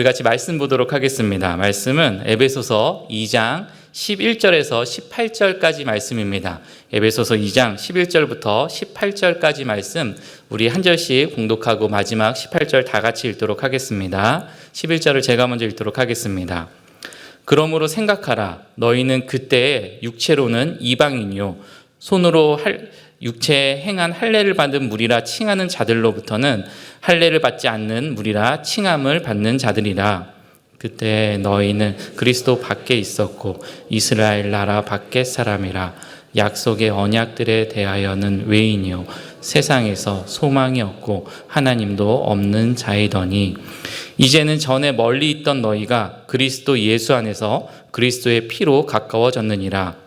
우리 같이 말씀 보도록 하겠습니다. 말씀은 에베소서 2장 11절에서 18절까지 말씀입니다. 에베소서 2장 11절부터 18절까지 말씀 우리 한 절씩 공독하고 마지막 18절 다 같이 읽도록 하겠습니다. 11절을 제가 먼저 읽도록 하겠습니다. 그러므로 생각하라 너희는 그때에 육체로는 이방인이요 손으로 할 육체에 행한 할례를 받은 무리라 칭하는 자들로부터는 할례를 받지 않는 무리라 칭함을 받는 자들이라. 그때 너희는 그리스도 밖에 있었고 이스라엘 나라 밖에 사람이라. 약속의 언약들에 대하여는 외인이요. 세상에서 소망이 없고 하나님도 없는 자이더니. 이제는 전에 멀리 있던 너희가 그리스도 예수 안에서 그리스도의 피로 가까워졌느니라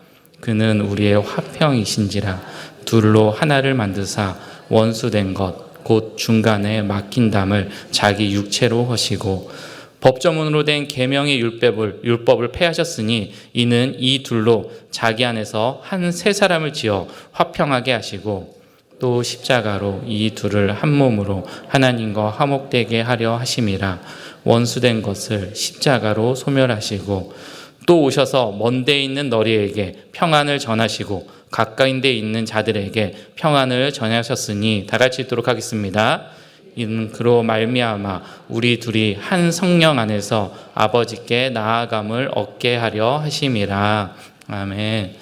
그는 우리의 화평이신지라 둘로 하나를 만드사 원수된 것 곧 중간에 막힌 담을 자기 육체로 하시고 법조문으로 된 계명의 율법을 율법을 폐하셨으니 이는 이 둘로 자기 안에서 한 세 사람을 지어 화평하게 하시고 또 십자가로 이 둘을 한 몸으로 하나님과 화목되게 하려 하심이라 원수된 것을 십자가로 소멸하시고 또 오셔서 먼데 있는 너희에게 평안을 전하시고 가까이 데 있는 자들에게 평안을 전하셨으니 다 같이 읽도록 하겠습니다. 이는 그로 말미암아 우리 둘이 한 성령 안에서 아버지께 나아감을 얻게 하려 하심이라. 아멘.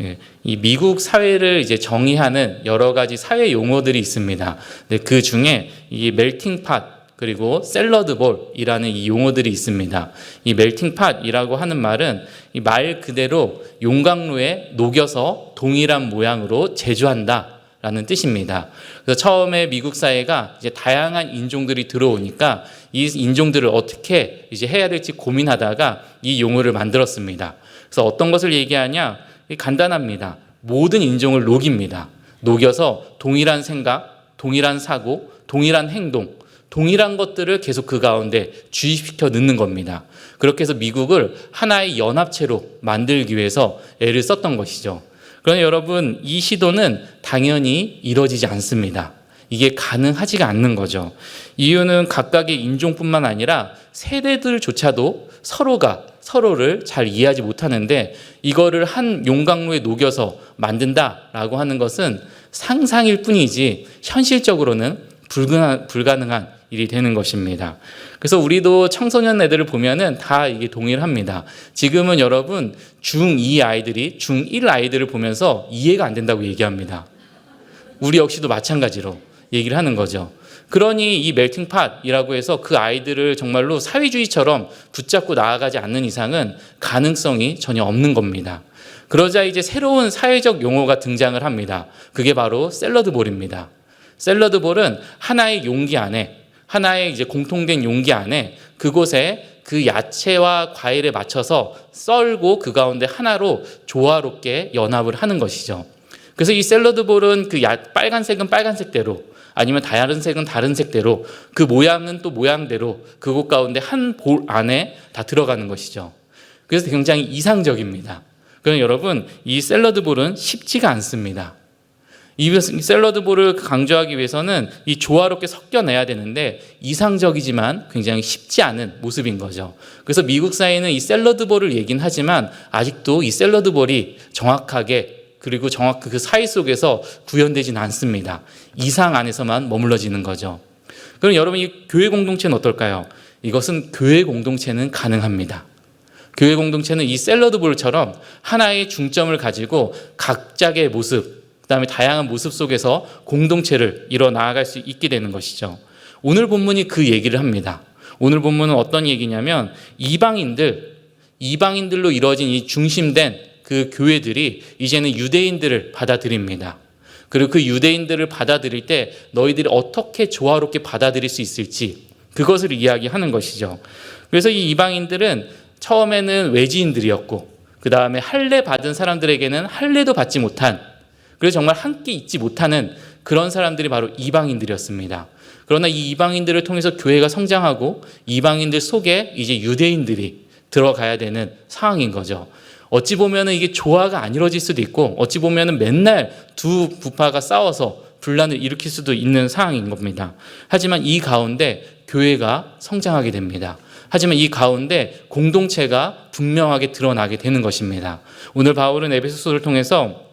예, 이 미국 사회를 이제 정의하는 여러 가지 사회 용어들이 있습니다. 그 중에 이 멜팅 팟 그리고 샐러드볼이라는 이 용어들이 있습니다. 이 멜팅팟이라고 하는 말은 이 말 그대로 용광로에 녹여서 동일한 모양으로 제조한다 라는 뜻입니다. 그래서 처음에 미국 사회가 이제 다양한 인종들이 들어오니까 이 인종들을 어떻게 이제 해야 될지 고민하다가 이 용어를 만들었습니다. 그래서 어떤 것을 얘기하냐? 간단합니다. 모든 인종을 녹입니다. 녹여서 동일한 생각, 동일한 사고, 동일한 행동, 동일한 것들을 계속 그 가운데 주입시켜 넣는 겁니다. 그렇게 해서 미국을 하나의 연합체로 만들기 위해서 애를 썼던 것이죠. 그러나 여러분, 이 시도는 당연히 이루어지지 않습니다. 이게 가능하지가 않는 거죠. 이유는 각각의 인종뿐만 아니라 세대들조차도 서로가 서로를 잘 이해하지 못하는데 이거를 한 용광로에 녹여서 만든다라고 하는 것은 상상일 뿐이지 현실적으로는 불가능한 일이 되는 것입니다. 그래서 우리도 청소년 애들을 보면은 다 이게 동일합니다. 지금은 여러분 중2 아이들이 중1 아이들을 보면서 이해가 안 된다고 얘기합니다. 우리 역시도 마찬가지로 얘기를 하는 거죠. 그러니 이 멜팅팟이라고 해서 그 아이들을 정말로 사회주의처럼 붙잡고 나아가지 않는 이상은 가능성이 전혀 없는 겁니다. 그러자 이제 새로운 사회적 용어가 등장을 합니다. 그게 바로 샐러드 볼입니다. 샐러드 볼은 하나의 용기 안에 하나의 이제 공통된 용기 안에 그곳에 그 야채와 과일에 맞춰서 썰고 그 가운데 하나로 조화롭게 연합을 하는 것이죠. 그래서 이 샐러드 볼은 그 야, 빨간색은 빨간색대로 아니면 다른 색은 다른 색대로 그 모양은 또 모양대로 그곳 가운데 한 볼 안에 다 들어가는 것이죠. 그래서 굉장히 이상적입니다. 그럼 여러분 이 샐러드 볼은 쉽지가 않습니다. 이 샐러드 볼을 강조하기 위해서는 이 조화롭게 섞여내야 되는데 이상적이지만 굉장히 쉽지 않은 모습인 거죠. 그래서 미국 사회는 이 샐러드 볼을 얘기는 하지만 아직도 이 샐러드 볼이 정확하게 그리고 정확히 그 사이 속에서 구현되지는 않습니다. 이상 안에서만 머물러지는 거죠. 그럼 여러분 이 교회 공동체는 어떨까요? 이것은 교회 공동체는 가능합니다. 교회 공동체는 이 샐러드 볼처럼 하나의 중점을 가지고 각자의 모습, 그다음에 다양한 모습 속에서 공동체를 이뤄 나아갈 수 있게 되는 것이죠. 오늘 본문이 그 얘기를 합니다. 오늘 본문은 어떤 얘기냐면 이방인들 이방인들로 이루어진 이 중심된 그 교회들이 이제는 유대인들을 받아들입니다. 그리고 그 유대인들을 받아들일 때 너희들이 어떻게 조화롭게 받아들일 수 있을지 그것을 이야기하는 것이죠. 그래서 이 이방인들은 처음에는 외지인들이었고 그 다음에 할례 받은 사람들에게는 할례도 받지 못한 그래서 정말 함께 있지 못하는 그런 사람들이 바로 이방인들이었습니다. 그러나 이 이방인들을 통해서 교회가 성장하고 이방인들 속에 이제 유대인들이 들어가야 되는 상황인 거죠. 어찌 보면 이게 조화가 안 이루어질 수도 있고 어찌 보면 맨날 두 부파가 싸워서 분란을 일으킬 수도 있는 상황인 겁니다. 하지만 이 가운데 교회가 성장하게 됩니다. 하지만 이 가운데 공동체가 분명하게 드러나게 되는 것입니다. 오늘 바울은 에베소서를 통해서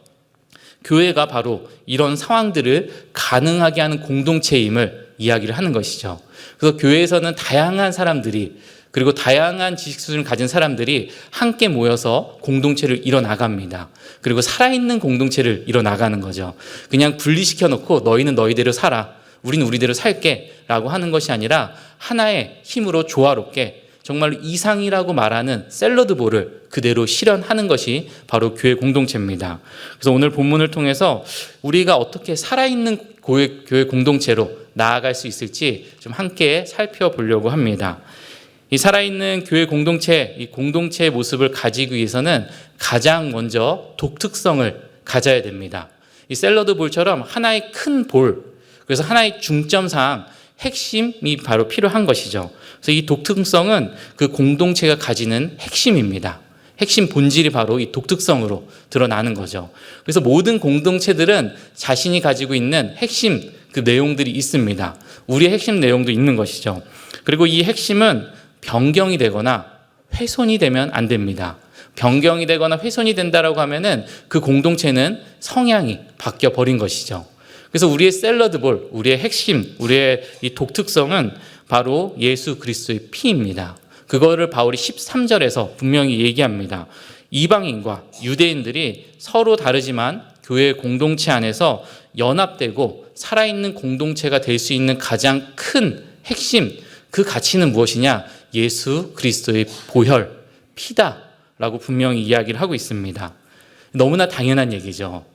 교회가 바로 이런 상황들을 가능하게 하는 공동체임을 이야기를 하는 것이죠. 그래서 교회에서는 다양한 사람들이 그리고 다양한 지식 수준을 가진 사람들이 함께 모여서 공동체를 이뤄 나갑니다. 그리고 살아있는 공동체를 이뤄 나가는 거죠. 그냥 분리시켜 놓고 너희는 너희대로 살아. 우리는 우리대로 살게. 라고 하는 것이 아니라 하나의 힘으로 조화롭게 정말 이상이라고 말하는 샐러드 볼을 그대로 실현하는 것이 바로 교회 공동체입니다. 그래서 오늘 본문을 통해서 우리가 어떻게 살아있는 교회, 교회 공동체로 나아갈 수 있을지 좀 함께 살펴보려고 합니다. 이 살아있는 교회 공동체, 이 공동체의 모습을 가지기 위해서는 가장 먼저 독특성을 가져야 됩니다. 이 샐러드 볼처럼 하나의 큰 볼, 그래서 하나의 중점상 핵심이 바로 필요한 것이죠. 그래서 이 독특성은 그 공동체가 가지는 핵심입니다. 핵심 본질이 바로 이 독특성으로 드러나는 거죠. 그래서 모든 공동체들은 자신이 가지고 있는 핵심 그 내용들이 있습니다. 우리의 핵심 내용도 있는 것이죠. 그리고 이 핵심은 변경이 되거나 훼손이 되면 안 됩니다. 변경이 되거나 훼손이 된다라고 하면은 그 공동체는 성향이 바뀌어 버린 것이죠. 그래서 우리의 샐러드 볼, 우리의 핵심, 우리의 이 독특성은 바로 예수 그리스도의 피입니다. 그거를 바울이 13절에서 분명히 얘기합니다. 이방인과 유대인들이 서로 다르지만 교회 공동체 안에서 연합되고 살아있는 공동체가 될 수 있는 가장 큰 핵심, 그 가치는 무엇이냐? 예수 그리스도의 보혈, 피다라고 분명히 이야기를 하고 있습니다. 너무나 당연한 얘기죠.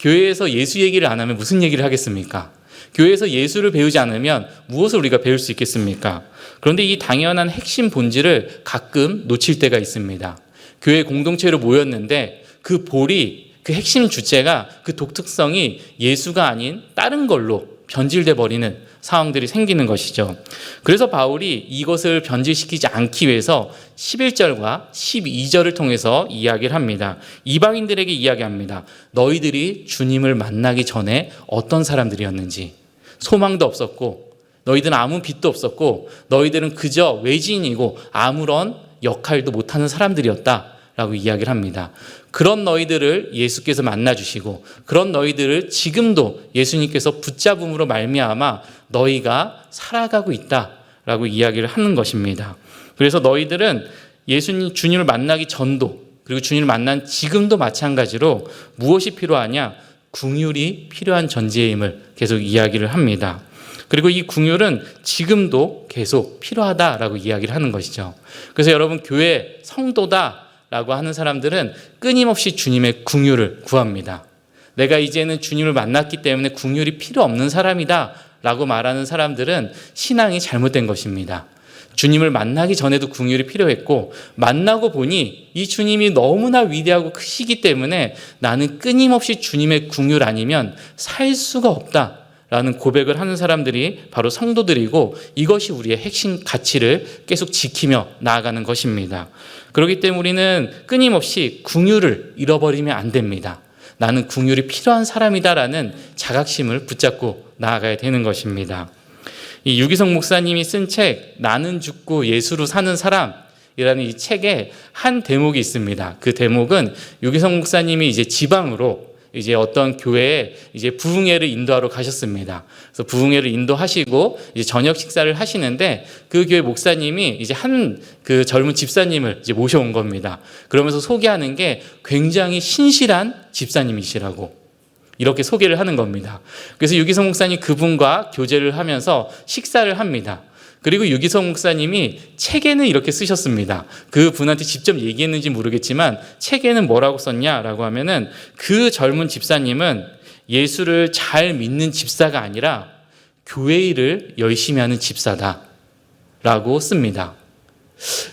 교회에서 예수 얘기를 안 하면 무슨 얘기를 하겠습니까? 교회에서 예수를 배우지 않으면 무엇을 우리가 배울 수 있겠습니까? 그런데 이 당연한 핵심 본질을 가끔 놓칠 때가 있습니다. 교회 공동체로 모였는데 그 볼이 그 핵심 주체가 그 독특성이 예수가 아닌 다른 걸로 변질돼 버리는 상황들이 생기는 것이죠. 그래서 바울이 이것을 변질시키지 않기 위해서 11절과 12절을 통해서 이야기를 합니다. 이방인들에게 이야기합니다. 너희들이 주님을 만나기 전에 어떤 사람들이었는지 소망도 없었고 너희들은 아무 빛도 없었고 너희들은 그저 외지인이고 아무런 역할도 못하는 사람들이었다. 라고 이야기를 합니다. 그런 너희들을 예수께서 만나 주시고 그런 너희들을 지금도 예수님께서 붙잡음으로 말미암아 너희가 살아가고 있다 라고 이야기를 하는 것입니다. 그래서 너희들은 예수님 주님을 만나기 전도 그리고 주님을 만난 지금도 마찬가지로 무엇이 필요하냐? 궁율이 필요한 전제임을 계속 이야기를 합니다. 그리고 이 궁율은 지금도 계속 필요하다라고 이야기를 하는 것이죠. 그래서 여러분 교회 성도다 라고 하는 사람들은 끊임없이 주님의 궁유를 구합니다. 내가 이제는 주님을 만났기 때문에 궁율이 필요 없는 사람이다 라고 말하는 사람들은 신앙이 잘못된 것입니다. 주님을 만나기 전에도 궁율이 필요했고 만나고 보니 이 주님이 너무나 위대하고 크시기 때문에 나는 끊임없이 주님의 궁율 아니면 살 수가 없다. 라는 고백을 하는 사람들이 바로 성도들이고 이것이 우리의 핵심 가치를 계속 지키며 나아가는 것입니다. 그렇기 때문에 우리는 끊임없이 궁유를 잃어버리면 안 됩니다. 나는 궁율이 필요한 사람이다라는 자각심을 붙잡고 나아가야 되는 것입니다. 이 유기성 목사님이 쓴 책 나는 죽고 예수로 사는 사람 이라는 이 책에 한 대목이 있습니다. 그 대목은 유기성 목사님이 이제 지방으로 이제 어떤 교회에 이제 부흥회를 인도하러 가셨습니다. 그래서 부흥회를 인도하시고 이제 저녁 식사를 하시는데 그 교회 목사님이 이제 한 그 젊은 집사님을 이제 모셔온 겁니다. 그러면서 소개하는 게 굉장히 신실한 집사님이시라고 이렇게 소개를 하는 겁니다. 그래서 유기성 목사님 그분과 교제를 하면서 식사를 합니다. 그리고 유기성 목사님이 책에는 이렇게 쓰셨습니다. 그 분한테 직접 얘기했는지 모르겠지만 책에는 뭐라고 썼냐라고 하면은 그 젊은 집사님은 예수를 잘 믿는 집사가 아니라 교회 일을 열심히 하는 집사다라고 씁니다.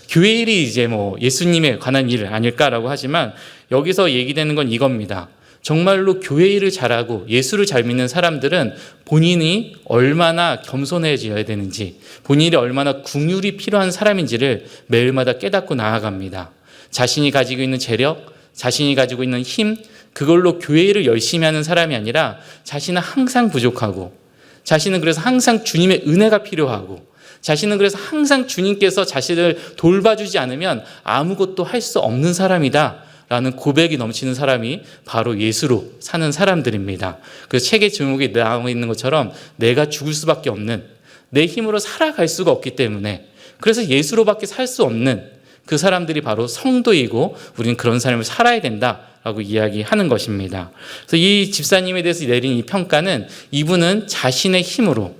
교회 일이 이제 뭐 예수님에 관한 일 아닐까라고 하지만 여기서 얘기되는 건 이겁니다. 정말로 교회 일을 잘하고 예수를 잘 믿는 사람들은 본인이 얼마나 겸손해져야 되는지, 본인이 얼마나 궁율이 필요한 사람인지를 매일마다 깨닫고 나아갑니다. 자신이 가지고 있는 재력, 자신이 가지고 있는 힘, 그걸로 교회 일을 열심히 하는 사람이 아니라 자신은 항상 부족하고, 자신은 그래서 항상 주님의 은혜가 필요하고, 자신은 그래서 항상 주님께서 자신을 돌봐주지 않으면 아무것도 할 수 없는 사람이다. 라는 고백이 넘치는 사람이 바로 예수로 사는 사람들입니다. 그 책의 제목에 나와 있는 것처럼 내가 죽을 수밖에 없는 내 힘으로 살아갈 수가 없기 때문에 그래서 예수로밖에 살 수 없는 그 사람들이 바로 성도이고 우리는 그런 삶을 살아야 된다 라고 이야기하는 것입니다. 그래서 이 집사님에 대해서 내린 이 평가는 이분은 자신의 힘으로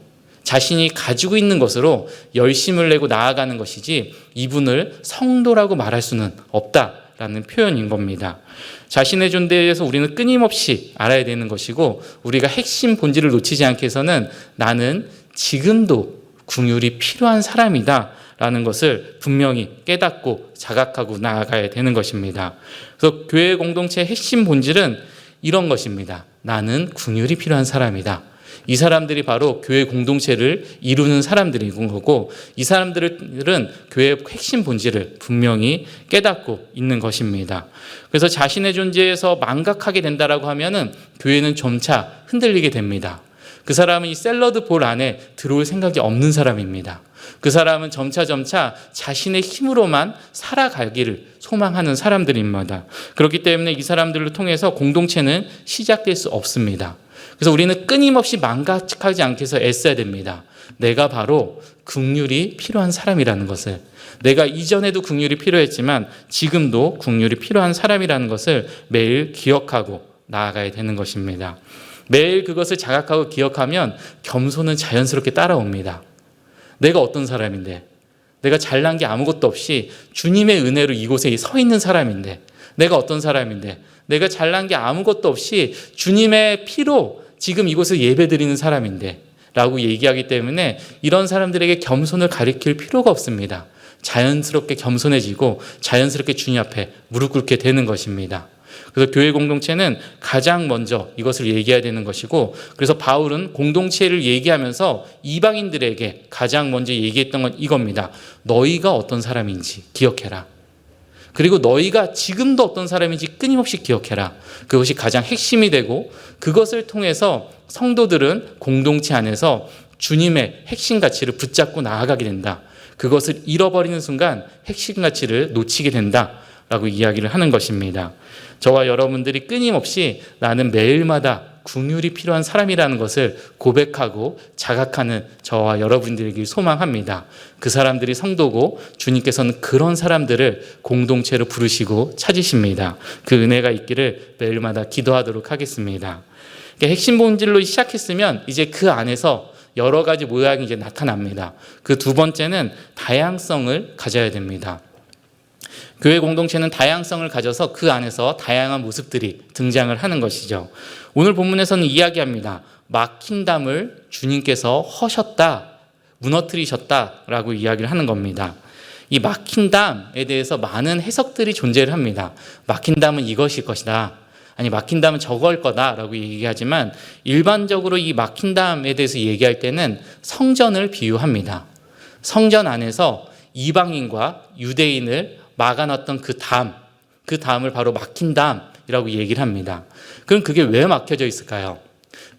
자신이 가지고 있는 것으로 열심을 내고 나아가는 것이지 이분을 성도라고 말할 수는 없다 라는 표현인 겁니다. 자신의 존재에 대해서 우리는 끊임없이 알아야 되는 것이고 우리가 핵심 본질을 놓치지 않기 위해서는 나는 지금도 궁율이 필요한 사람이다. 라는 것을 분명히 깨닫고 자각하고 나아가야 되는 것입니다. 그래서 교회 공동체의 핵심 본질은 이런 것입니다. 나는 궁율이 필요한 사람이다. 이 사람들이 바로 교회 공동체를 이루는 사람들인 거고 이 사람들은 교회의 핵심 본질을 분명히 깨닫고 있는 것입니다. 그래서 자신의 존재에서 망각하게 된다라고 하면은 교회는 점차 흔들리게 됩니다. 그 사람은 이 샐러드 볼 안에 들어올 생각이 없는 사람입니다. 그 사람은 점차 점차 자신의 힘으로만 살아가기를 소망하는 사람들입니다. 그렇기 때문에 이 사람들을 통해서 공동체는 시작될 수 없습니다. 그래서 우리는 끊임없이 망각하지 않게 해서 애써야 됩니다. 내가 바로 국률이 필요한 사람이라는 것을 내가 이전에도 국률이 필요했지만 지금도 국률이 필요한 사람이라는 것을 매일 기억하고 나아가야 되는 것입니다. 매일 그것을 자각하고 기억하면 겸손은 자연스럽게 따라옵니다. 내가 어떤 사람인데, 내가 잘난 게 아무것도 없이 주님의 은혜로 이곳에 서 있는 사람인데, 내가 어떤 사람인데, 내가 잘난 게 아무것도 없이 주님의 피로 지금 이곳에 예배 드리는 사람인데, 라고 얘기하기 때문에 이런 사람들에게 겸손을 가리킬 필요가 없습니다. 자연스럽게 겸손해지고 자연스럽게 주님 앞에 무릎 꿇게 되는 것입니다. 그래서 교회 공동체는 가장 먼저 이것을 얘기해야 되는 것이고 그래서 바울은 공동체를 얘기하면서 이방인들에게 가장 먼저 얘기했던 건 이겁니다. 너희가 어떤 사람인지 기억해라. 그리고 너희가 지금도 어떤 사람인지 끊임없이 기억해라. 그것이 가장 핵심이 되고 그것을 통해서 성도들은 공동체 안에서 주님의 핵심 가치를 붙잡고 나아가게 된다. 그것을 잃어버리는 순간 핵심 가치를 놓치게 된다 라고 이야기를 하는 것입니다. 저와 여러분들이 끊임없이 나는 매일마다 궁율이 필요한 사람이라는 것을 고백하고 자각하는 저와 여러분들에게 소망합니다. 그 사람들이 성도고 주님께서는 그런 사람들을 공동체로 부르시고 찾으십니다. 그 은혜가 있기를 매일마다 기도하도록 하겠습니다. 핵심 본질로 시작했으면 이제 그 안에서 여러 가지 모양이 이제 나타납니다. 그 두 번째는 다양성을 가져야 됩니다. 교회 공동체는 다양성을 가져서 그 안에서 다양한 모습들이 등장을 하는 것이죠. 오늘 본문에서는 이야기합니다. 막힌 담을 주님께서 허셨다, 무너뜨리셨다라고 이야기를 하는 겁니다. 이 막힌 담에 대해서 많은 해석들이 존재를 합니다. 막힌 담은 이것일 것이다. 아니 막힌 담은 저걸 거다라고 얘기하지만 일반적으로 이 막힌 담에 대해서 얘기할 때는 성전을 비유합니다. 성전 안에서 이방인과 유대인을 막아놨던 그 담, 그 담을 바로 막힌 담이라고 얘기를 합니다. 그럼 그게 왜 막혀져 있을까요?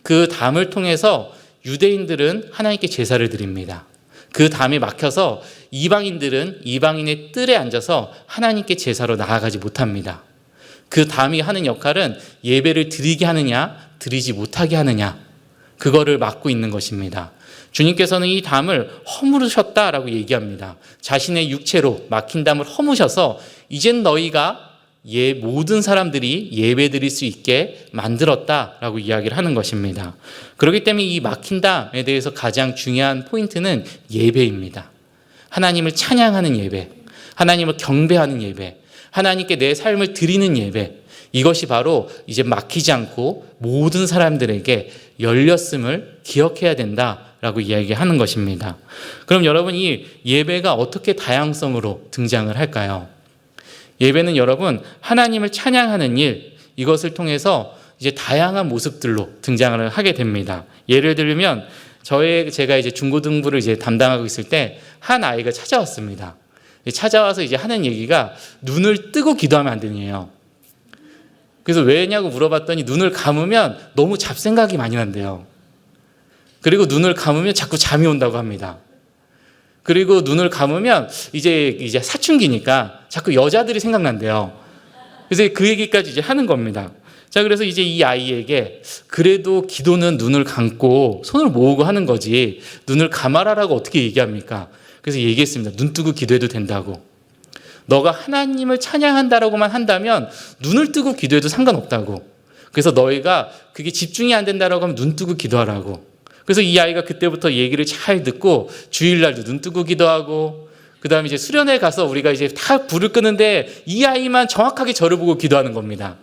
그 담을 통해서 유대인들은 하나님께 제사를 드립니다. 그 담이 막혀서 이방인들은 이방인의 뜰에 앉아서 하나님께 제사로 나아가지 못합니다. 그 담이 하는 역할은 예배를 드리게 하느냐, 드리지 못하게 하느냐, 그거를 막고 있는 것입니다. 주님께서는 이 담을 허물으셨다라고 얘기합니다. 자신의 육체로 막힌 담을 허무셔서 이젠 너희가 예, 모든 사람들이 예배 드릴 수 있게 만들었다라고 이야기를 하는 것입니다. 그렇기 때문에 이 막힌 담에 대해서 가장 중요한 포인트는 예배입니다. 하나님을 찬양하는 예배, 하나님을 경배하는 예배, 하나님께 내 삶을 드리는 예배, 이것이 바로 이제 막히지 않고 모든 사람들에게 열렸음을 기억해야 된다라고 이야기하는 것입니다. 그럼 여러분 이 예배가 어떻게 다양성으로 등장을 할까요? 예배는 여러분 하나님을 찬양하는 일 이것을 통해서 이제 다양한 모습들로 등장을 하게 됩니다. 예를 들면 저의 제가 이제 중고등부를 이제 담당하고 있을 때 한 아이가 찾아왔습니다. 찾아와서 이제 하는 얘기가 눈을 뜨고 기도하면 안 되네요. 그래서 왜냐고 물어봤더니 눈을 감으면 너무 잡생각이 많이 난대요. 그리고 눈을 감으면 자꾸 잠이 온다고 합니다. 그리고 눈을 감으면 이제 이제 사춘기니까 자꾸 여자들이 생각난대요. 그래서 그 얘기까지 이제 하는 겁니다. 자, 그래서 이제 이 아이에게 그래도 기도는 눈을 감고 손을 모으고 하는 거지 눈을 감아라라고 어떻게 얘기합니까? 그래서 얘기했습니다. 눈 뜨고 기도해도 된다고. 너가 하나님을 찬양한다라고만 한다면 눈을 뜨고 기도해도 상관없다고. 그래서 너희가 그게 집중이 안 된다라고 하면 눈 뜨고 기도하라고. 그래서 이 아이가 그때부터 얘기를 잘 듣고 주일날도 눈 뜨고 기도하고 그다음에 이제 수련회 가서 우리가 이제 다 불을 끄는데 이 아이만 정확하게 저를 보고 기도하는 겁니다.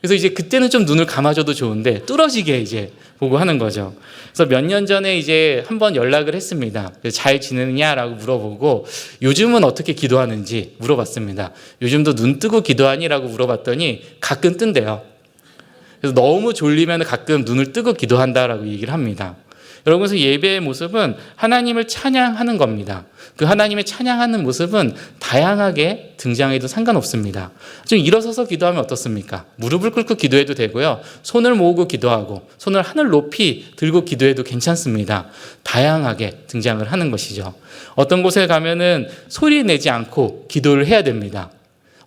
그래서 이제 그때는 좀 눈을 감아줘도 좋은데 뚫어지게 이제 보고 하는 거죠. 그래서 몇 년 전에 이제 한번 연락을 했습니다. 잘 지내느냐라고 물어보고 요즘은 어떻게 기도하는지 물어봤습니다. 요즘도 눈 뜨고 기도하니라고 물어봤더니 가끔 뜬대요. 그래서 너무 졸리면 가끔 눈을 뜨고 기도한다라고 얘기를 합니다. 여러분 그래서 예배의 모습은 하나님을 찬양하는 겁니다. 그 하나님의 찬양하는 모습은 다양하게 등장해도 상관없습니다. 좀 일어서서 기도하면 어떻습니까? 무릎을 꿇고 기도해도 되고요. 손을 모으고 기도하고 손을 하늘 높이 들고 기도해도 괜찮습니다. 다양하게 등장을 하는 것이죠. 어떤 곳에 가면은 소리 내지 않고 기도를 해야 됩니다.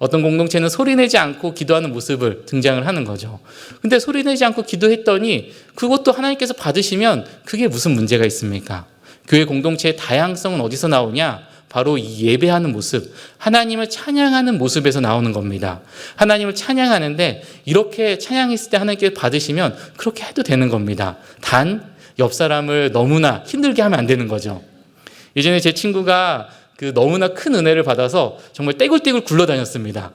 어떤 공동체는 소리 내지 않고 기도하는 모습을 등장을 하는 거죠. 근데 소리 내지 않고 기도했더니 그것도 하나님께서 받으시면 그게 무슨 문제가 있습니까? 교회 공동체의 다양성은 어디서 나오냐? 바로 이 예배하는 모습, 하나님을 찬양하는 모습에서 나오는 겁니다. 하나님을 찬양하는데 이렇게 찬양했을 때 하나님께 받으시면 그렇게 해도 되는 겁니다. 단 옆 사람을 너무나 힘들게 하면 안 되는 거죠. 예전에 제 친구가 그 너무나 큰 은혜를 받아서 정말 떼굴떼굴 굴러다녔습니다.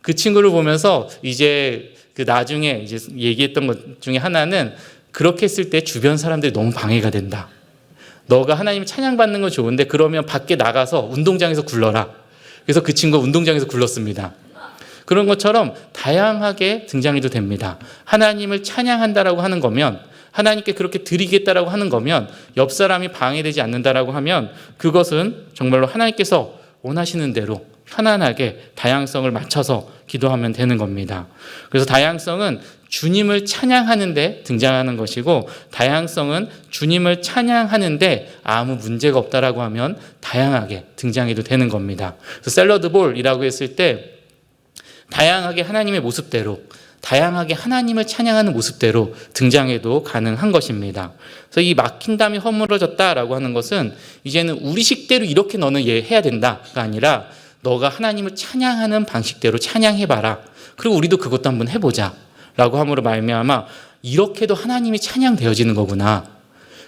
그 친구를 보면서 이제 그 나중에 이제 얘기했던 것 중에 하나는 그렇게 했을 때 주변 사람들이 너무 방해가 된다. 너가 하나님 찬양받는 건 좋은데 그러면 밖에 나가서 운동장에서 굴러라. 그래서 그 친구가 운동장에서 굴렀습니다. 그런 것처럼 다양하게 등장해도 됩니다. 하나님을 찬양한다라고 하는 거면 하나님께 그렇게 드리겠다라고 하는 거면 옆 사람이 방해되지 않는다라고 하면 그것은 정말로 하나님께서 원하시는 대로 편안하게 다양성을 맞춰서 기도하면 되는 겁니다. 그래서 다양성은 주님을 찬양하는데 등장하는 것이고 다양성은 주님을 찬양하는데 아무 문제가 없다라고 하면 다양하게 등장해도 되는 겁니다. 그래서 샐러드 볼이라고 했을 때 다양하게 하나님의 모습대로 다양하게 하나님을 찬양하는 모습대로 등장해도 가능한 것입니다. 그래서 이 막힌 담이 허물어졌다라고 하는 것은 이제는 우리 식대로 이렇게 너는 예 해야 된다가 아니라 너가 하나님을 찬양하는 방식대로 찬양해봐라. 그리고 우리도 그것도 한번 해보자. 라고 함으로 말미암아 이렇게도 하나님이 찬양되어지는 거구나.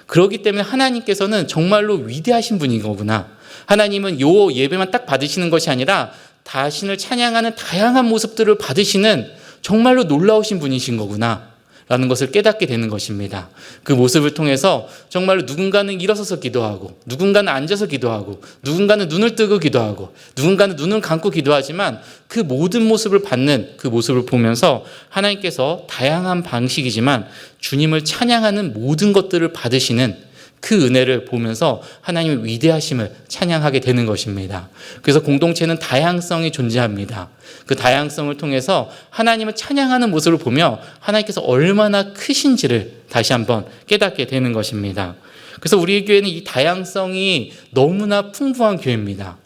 그렇기 때문에 하나님께서는 정말로 위대하신 분인 거구나. 하나님은 요 예배만 딱 받으시는 것이 아니라 자신을 찬양하는 다양한 모습들을 받으시는 정말로 놀라우신 분이신 거구나. 라는 것을 깨닫게 되는 것입니다. 그 모습을 통해서 정말로 누군가는 일어서서 기도하고, 누군가는 앉아서 기도하고, 누군가는 눈을 뜨고 기도하고, 누군가는 눈을 감고 기도하지만 그 모든 모습을 받는 그 모습을 보면서 하나님께서 다양한 방식이지만 주님을 찬양하는 모든 것들을 받으시는 그 은혜를 보면서 하나님의 위대하심을 찬양하게 되는 것입니다. 그래서 공동체는 다양성이 존재합니다. 그 다양성을 통해서 하나님을 찬양하는 모습을 보며 하나님께서 얼마나 크신지를 다시 한번 깨닫게 되는 것입니다. 그래서 우리 교회는 이 다양성이 너무나 풍부한 교회입니다.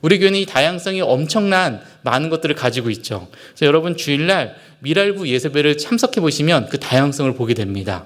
우리 교회는 이 다양성이 엄청난 많은 것들을 가지고 있죠. 그래서 여러분 주일날 미랄부 예배를 참석해 보시면 그 다양성을 보게 됩니다.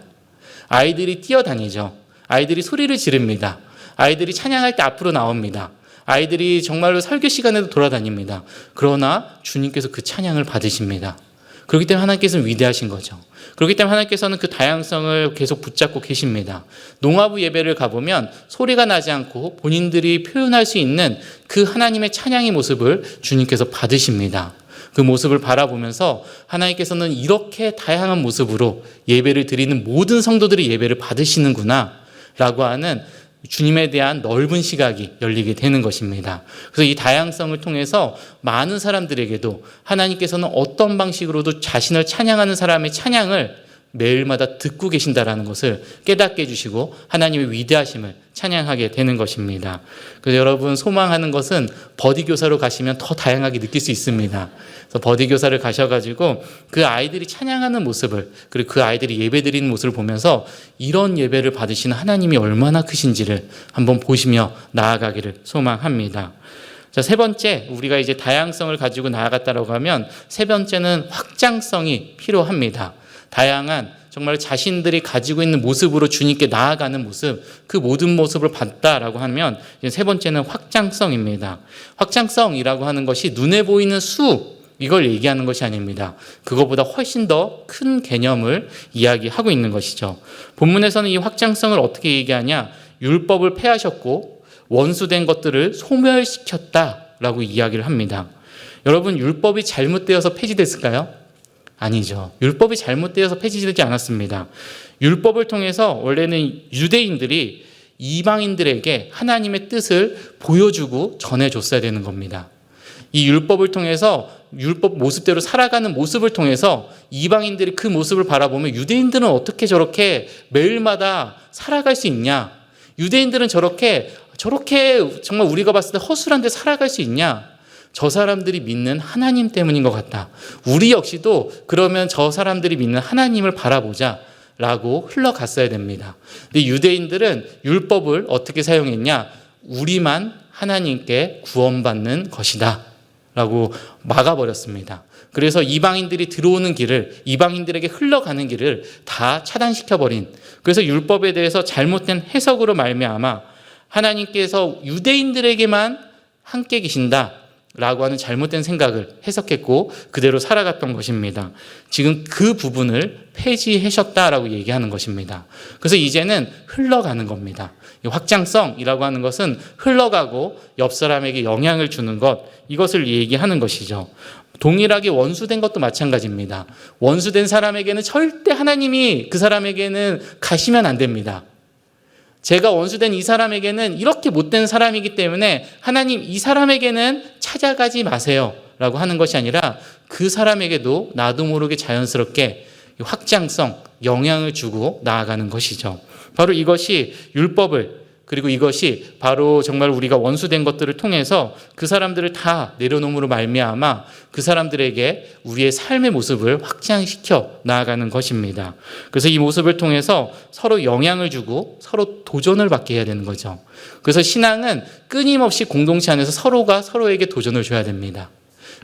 아이들이 뛰어다니죠. 아이들이 소리를 지릅니다. 아이들이 찬양할 때 앞으로 나옵니다. 아이들이 정말로 설교 시간에도 돌아다닙니다. 그러나 주님께서 그 찬양을 받으십니다. 그렇기 때문에 하나님께서는 위대하신 거죠. 그렇기 때문에 하나님께서는 그 다양성을 계속 붙잡고 계십니다. 농아부 예배를 가보면 소리가 나지 않고 본인들이 표현할 수 있는 그 하나님의 찬양의 모습을 주님께서 받으십니다. 그 모습을 바라보면서 하나님께서는 이렇게 다양한 모습으로 예배를 드리는 모든 성도들이 예배를 받으시는구나 라고 하는 주님에 대한 넓은 시각이 열리게 되는 것입니다. 그래서 이 다양성을 통해서 많은 사람들에게도 하나님께서는 어떤 방식으로도 자신을 찬양하는 사람의 찬양을 매일마다 듣고 계신다라는 것을 깨닫게 해주시고 하나님의 위대하심을 찬양하게 되는 것입니다. 그래서 여러분 소망하는 것은 버디 교사로 가시면 더 다양하게 느낄 수 있습니다. 그래서 버디 교사를 가셔가지고 그 아이들이 찬양하는 모습을 그리고 그 아이들이 예배드리는 모습을 보면서 이런 예배를 받으시는 하나님이 얼마나 크신지를 한번 보시며 나아가기를 소망합니다. 자, 세 번째, 우리가 이제 다양성을 가지고 나아갔다라고 하면 세 번째는 확장성이 필요합니다. 다양한 정말 자신들이 가지고 있는 모습으로 주님께 나아가는 모습, 그 모든 모습을 봤다라고 하면 세 번째는 확장성입니다. 확장성이라고 하는 것이 눈에 보이는 수, 이걸 얘기하는 것이 아닙니다. 그것보다 훨씬 더 큰 개념을 이야기하고 있는 것이죠. 본문에서는 이 확장성을 어떻게 얘기하냐? 율법을 폐하셨고 원수된 것들을 소멸시켰다라고 이야기를 합니다. 여러분 율법이 잘못되어서 폐지됐을까요? 아니죠. 율법이 잘못되어서 폐지되지 않았습니다. 율법을 통해서 원래는 유대인들이 이방인들에게 하나님의 뜻을 보여주고 전해줬어야 되는 겁니다. 이 율법을 통해서 율법 모습대로 살아가는 모습을 통해서 이방인들이 그 모습을 바라보면 유대인들은 어떻게 저렇게 매일마다 살아갈 수 있냐? 유대인들은 저렇게 저렇게 정말 우리가 봤을 때 허술한데 살아갈 수 있냐? 저 사람들이 믿는 하나님 때문인 것 같다. 우리 역시도 그러면 저 사람들이 믿는 하나님을 바라보자. 라고 흘러갔어야 됩니다. 근데 유대인들은 율법을 어떻게 사용했냐? 우리만 하나님께 구원받는 것이다. 라고 막아버렸습니다. 그래서 이방인들이 들어오는 길을, 이방인들에게 흘러가는 길을 다 차단시켜버린, 그래서 율법에 대해서 잘못된 해석으로 말미암아 하나님께서 유대인들에게만 함께 계신다. 라고 하는 잘못된 생각을 해석했고 그대로 살아갔던 것입니다. 지금 그 부분을 폐지하셨다라고 얘기하는 것입니다. 그래서 이제는 흘러가는 겁니다. 확장성이라고 하는 것은 흘러가고 옆 사람에게 영향을 주는 것, 이것을 얘기하는 것이죠. 동일하게 원수된 것도 마찬가지입니다. 원수된 사람에게는 절대 하나님이 그 사람에게는 가시면 안 됩니다. 제가 원수된 이 사람에게는 이렇게 못된 사람이기 때문에 하나님 이 사람에게는 찾아가지 마세요. 라고 하는 것이 아니라 그 사람에게도 나도 모르게 자연스럽게 확장성, 영향을 주고 나아가는 것이죠. 바로 이것이 율법을 그리고 이것이 바로 정말 우리가 원수된 것들을 통해서 그 사람들을 다 내려놓음으로 말미암아 그 사람들에게 우리의 삶의 모습을 확장시켜 나아가는 것입니다. 그래서 이 모습을 통해서 서로 영향을 주고 서로 도전을 받게 해야 되는 거죠. 그래서 신앙은 끊임없이 공동체 안에서 서로가 서로에게 도전을 줘야 됩니다.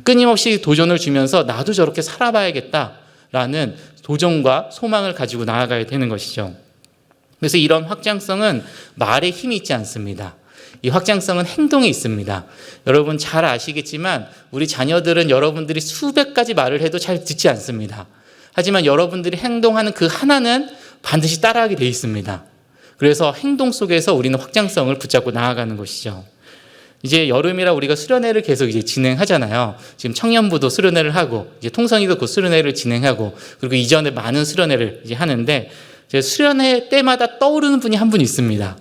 끊임없이 도전을 주면서 나도 저렇게 살아봐야겠다라는 도전과 소망을 가지고 나아가야 되는 것이죠. 그래서 이런 확장성은 말에 힘이 있지 않습니다. 이 확장성은 행동에 있습니다. 여러분 잘 아시겠지만 우리 자녀들은 여러분들이 수백 가지 말을 해도 잘 듣지 않습니다. 하지만 여러분들이 행동하는 그 하나는 반드시 따라하게 돼 있습니다. 그래서 행동 속에서 우리는 확장성을 붙잡고 나아가는 것이죠. 이제 여름이라 우리가 수련회를 계속 이제 진행하잖아요. 지금 청년부도 수련회를 하고 이제 통성이도 그 수련회를 진행하고 그리고 이전에 많은 수련회를 이제 하는데 제 수련회 때마다 떠오르는 분이 한 분 있습니다.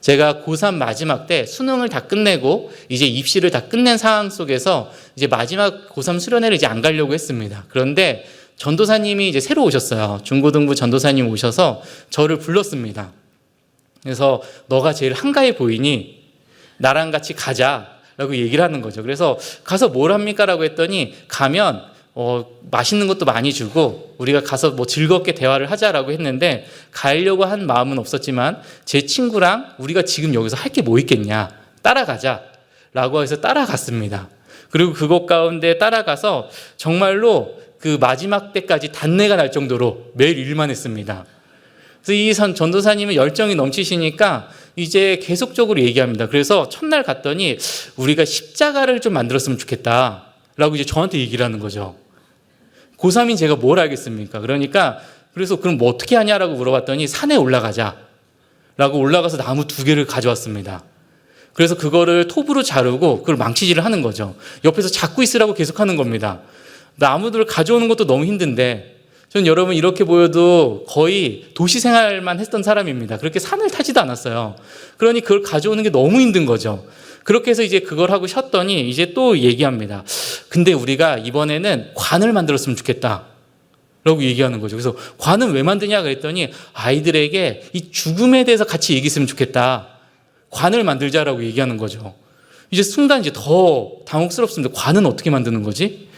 제가 고3 마지막 때 수능을 다 끝내고 이제 입시를 다 끝낸 상황 속에서 이제 마지막 고3 수련회를 이제 안 가려고 했습니다. 그런데 전도사님이 이제 새로 오셨어요. 중고등부 전도사님 오셔서 저를 불렀습니다. 그래서 너가 제일 한가해 보이니 나랑 같이 가자 라고 얘기를 하는 거죠. 그래서 가서 뭘 합니까? 라고 했더니 가면 어, 맛있는 것도 많이 주고 우리가 가서 뭐 즐겁게 대화를 하자라고 했는데 가려고 한 마음은 없었지만 제 친구랑 우리가 지금 여기서 할 게 뭐 있겠냐 따라가자라고 해서 따라갔습니다. 그리고 그곳 가운데 따라가서 정말로 그 마지막 때까지 단내가 날 정도로 매일 일만 했습니다. 그래서 이 선 전도사님은 열정이 넘치시니까 이제 계속적으로 얘기합니다. 그래서 첫날 갔더니 우리가 십자가를 좀 만들었으면 좋겠다. 라고 이제 저한테 얘기를 하는 거죠. 고3인 제가 뭘 알겠습니까? 그러니까 그래서 그럼 뭐 어떻게 하냐라고 물어봤더니 산에 올라가자. 라고 올라가서 나무 두 개를 가져왔습니다. 그래서 그거를 톱으로 자르고 그걸 망치질을 하는 거죠. 옆에서 잡고 있으라고 계속 하는 겁니다. 나무들을 가져오는 것도 너무 힘든데 전 여러분 이렇게 보여도 거의 도시 생활만 했던 사람입니다. 그렇게 산을 타지도 않았어요. 그러니 그걸 가져오는 게 너무 힘든 거죠. 그렇게 해서 이제 그걸 하고 쉬었더니 이제 또 얘기합니다. 근데 우리가 이번에는 관을 만들었으면 좋겠다. 라고 얘기하는 거죠. 그래서 관은 왜 만드냐 그랬더니 아이들에게 이 죽음에 대해서 같이 얘기했으면 좋겠다. 관을 만들자라고 얘기하는 거죠. 이제 순간 이제 더 당혹스럽습니다. 관은 어떻게 만드는 거지?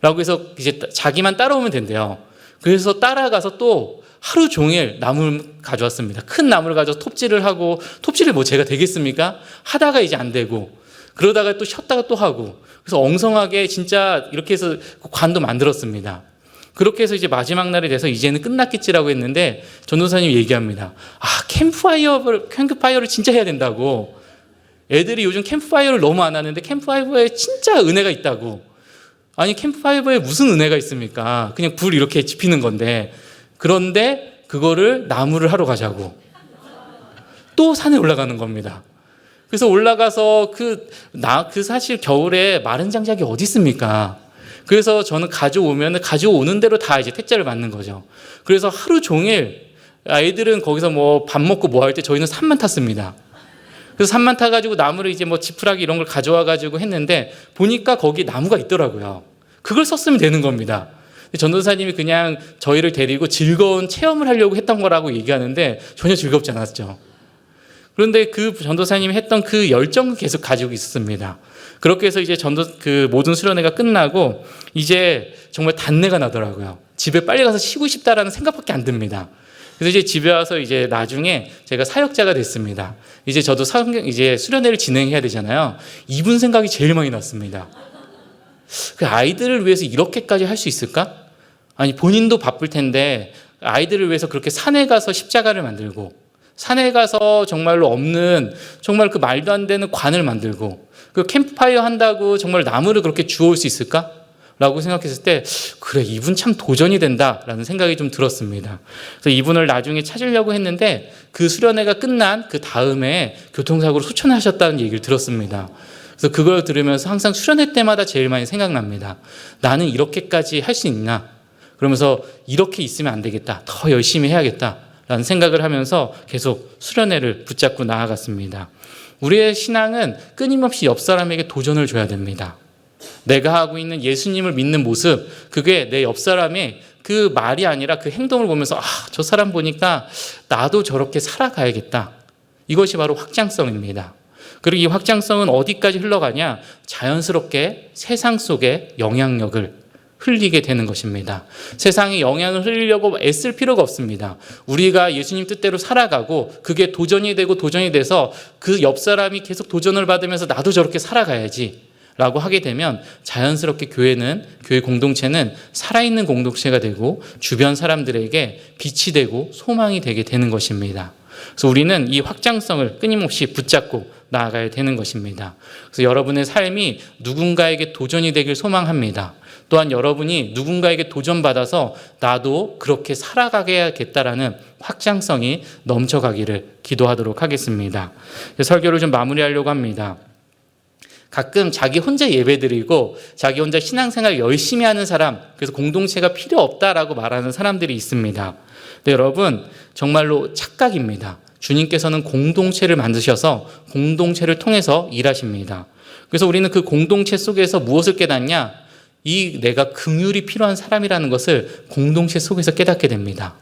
라고 해서 이제 자기만 따라오면 된대요. 그래서 따라가서 또 하루 종일 나무를 가져왔습니다. 큰 나무를 가져서 톱질을 하고 톱질을 뭐 제가 되겠습니까? 하다가 이제 안 되고 그러다가 또 쉬었다가 또 하고 그래서 엉성하게 진짜 이렇게 해서 관도 만들었습니다. 그렇게 해서 이제 마지막 날이 돼서 이제는 끝났겠지라고 했는데 전도사님이 얘기합니다. 아 캠프파이어를 캠프파이어를 진짜 해야 된다고. 애들이 요즘 캠프파이어를 너무 안 하는데 캠프파이어에 진짜 은혜가 있다고. 아니 캠프파이어에 무슨 은혜가 있습니까? 그냥 불 이렇게 지피는 건데 그런데 그거를 나무를 하러 가자고. 또 산에 올라가는 겁니다. 그래서 올라가서 그, 나, 그 사실 겨울에 마른 장작이 어디 있습니까? 그래서 저는 가져오면 가져오는 대로 다 이제 택자를 받는 거죠. 그래서 하루 종일 아이들은 거기서 뭐 밥 먹고 뭐 할 때 저희는 산만 탔습니다. 그래서 산만 타가지고 나무를 이제 뭐 지푸라기 이런 걸 가져와 가지고 했는데 보니까 거기 나무가 있더라고요. 그걸 썼으면 되는 겁니다. 전도사님이 그냥 저희를 데리고 즐거운 체험을 하려고 했던 거라고 얘기하는데 전혀 즐겁지 않았죠. 그런데 그 전도사님이 했던 그 열정은 계속 가지고 있었습니다. 그렇게 해서 이제 전도 그 모든 수련회가 끝나고 이제 정말 단내가 나더라고요. 집에 빨리 가서 쉬고 싶다라는 생각밖에 안 듭니다. 그래서 이제 집에 와서 이제 나중에 제가 사역자가 됐습니다. 이제 저도 성경 이제 수련회를 진행해야 되잖아요. 이분 생각이 제일 많이 났습니다. 그 아이들을 위해서 이렇게까지 할 수 있을까? 아니 본인도 바쁠 텐데 아이들을 위해서 그렇게 산에 가서 십자가를 만들고 산에 가서 정말로 없는 정말 그 말도 안 되는 관을 만들고 그 캠프파이어 한다고 정말 나무를 그렇게 주워올 수 있을까? 라고 생각했을 때 그래 이분 참 도전이 된다라는 생각이 좀 들었습니다. 그래서 이분을 나중에 찾으려고 했는데 그 수련회가 끝난 그 다음에 교통사고로 소천하셨다는 얘기를 들었습니다. 그래서 그걸 들으면서 항상 수련회 때마다 제일 많이 생각납니다. 나는 이렇게까지 할 수 있나? 그러면서 이렇게 있으면 안 되겠다. 더 열심히 해야겠다. 라는 생각을 하면서 계속 수련회를 붙잡고 나아갔습니다. 우리의 신앙은 끊임없이 옆 사람에게 도전을 줘야 됩니다. 내가 하고 있는 예수님을 믿는 모습, 그게 내 옆 사람의 그 말이 아니라 그 행동을 보면서 아, 저 사람 보니까 나도 저렇게 살아가야겠다. 이것이 바로 확장성입니다. 그리고 이 확장성은 어디까지 흘러가냐? 자연스럽게 세상 속에 영향력을 흘리게 되는 것입니다. 세상에 영향을 흘리려고 애쓸 필요가 없습니다. 우리가 예수님 뜻대로 살아가고 그게 도전이 되고 도전이 돼서 그 옆 사람이 계속 도전을 받으면서 나도 저렇게 살아가야지. 라고 하게 되면 자연스럽게 교회는 교회 공동체는 살아있는 공동체가 되고 주변 사람들에게 빛이 되고 소망이 되게 되는 것입니다. 그래서 우리는 이 확장성을 끊임없이 붙잡고 나아가야 되는 것입니다. 그래서 여러분의 삶이 누군가에게 도전이 되길 소망합니다. 또한 여러분이 누군가에게 도전받아서 나도 그렇게 살아가야겠다라는 확장성이 넘쳐가기를 기도하도록 하겠습니다. 설교를 좀 마무리하려고 합니다. 가끔 자기 혼자 예배 드리고 자기 혼자 신앙생활 열심히 하는 사람, 그래서 공동체가 필요 없다라고 말하는 사람들이 있습니다. 근데 여러분, 정말로 착각입니다. 주님께서는 공동체를 만드셔서 공동체를 통해서 일하십니다. 그래서 우리는 그 공동체 속에서 무엇을 깨닫냐? 이 내가 긍휼이 필요한 사람이라는 것을 공동체 속에서 깨닫게 됩니다.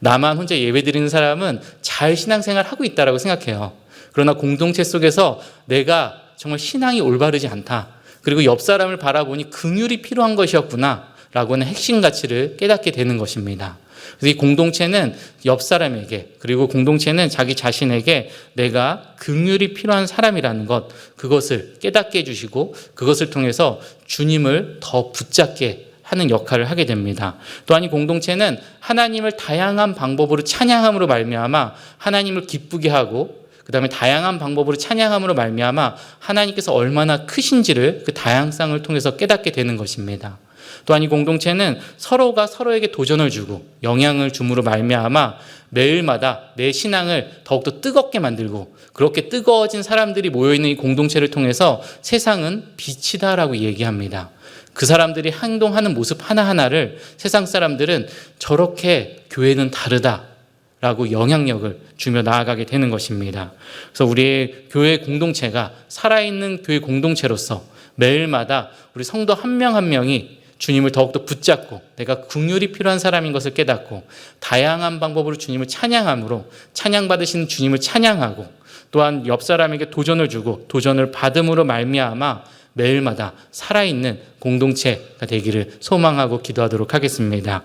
나만 혼자 예배 드리는 사람은 잘 신앙생활 하고 있다라고 생각해요. 그러나 공동체 속에서 내가 정말 신앙이 올바르지 않다. 그리고 옆 사람을 바라보니 긍휼이 필요한 것이었구나. 라고는 핵심 가치를 깨닫게 되는 것입니다. 그래서 이 공동체는 옆 사람에게 그리고 공동체는 자기 자신에게 내가 긍휼이 필요한 사람이라는 것 그것을 깨닫게 해주시고 그것을 통해서 주님을 더 붙잡게 하는 역할을 하게 됩니다. 또한 이 공동체는 하나님을 다양한 방법으로 찬양함으로 말미암아 하나님을 기쁘게 하고 그 다음에 다양한 방법으로 찬양함으로 말미암아 하나님께서 얼마나 크신지를 그 다양성을 통해서 깨닫게 되는 것입니다. 또한 이 공동체는 서로가 서로에게 도전을 주고 영향을 줌으로 말미암아 매일마다 내 신앙을 더욱더 뜨겁게 만들고 그렇게 뜨거워진 사람들이 모여있는 이 공동체를 통해서 세상은 빛이다라고 얘기합니다. 그 사람들이 행동하는 모습 하나하나를 세상 사람들은 저렇게 교회는 다르다. 라고 영향력을 주며 나아가게 되는 것입니다. 그래서 우리의 교회 공동체가 살아있는 교회 공동체로서 매일마다 우리 성도 한 명한 명이 주님을 더욱더 붙잡고 내가 국률이 필요한 사람인 것을 깨닫고 다양한 방법으로 주님을 찬양함으로 찬양받으시는 주님을 찬양하고 또한 옆 사람에게 도전을 주고 도전을 받음으로 말미암아 매일마다 살아있는 공동체가 되기를 소망하고 기도하도록 하겠습니다.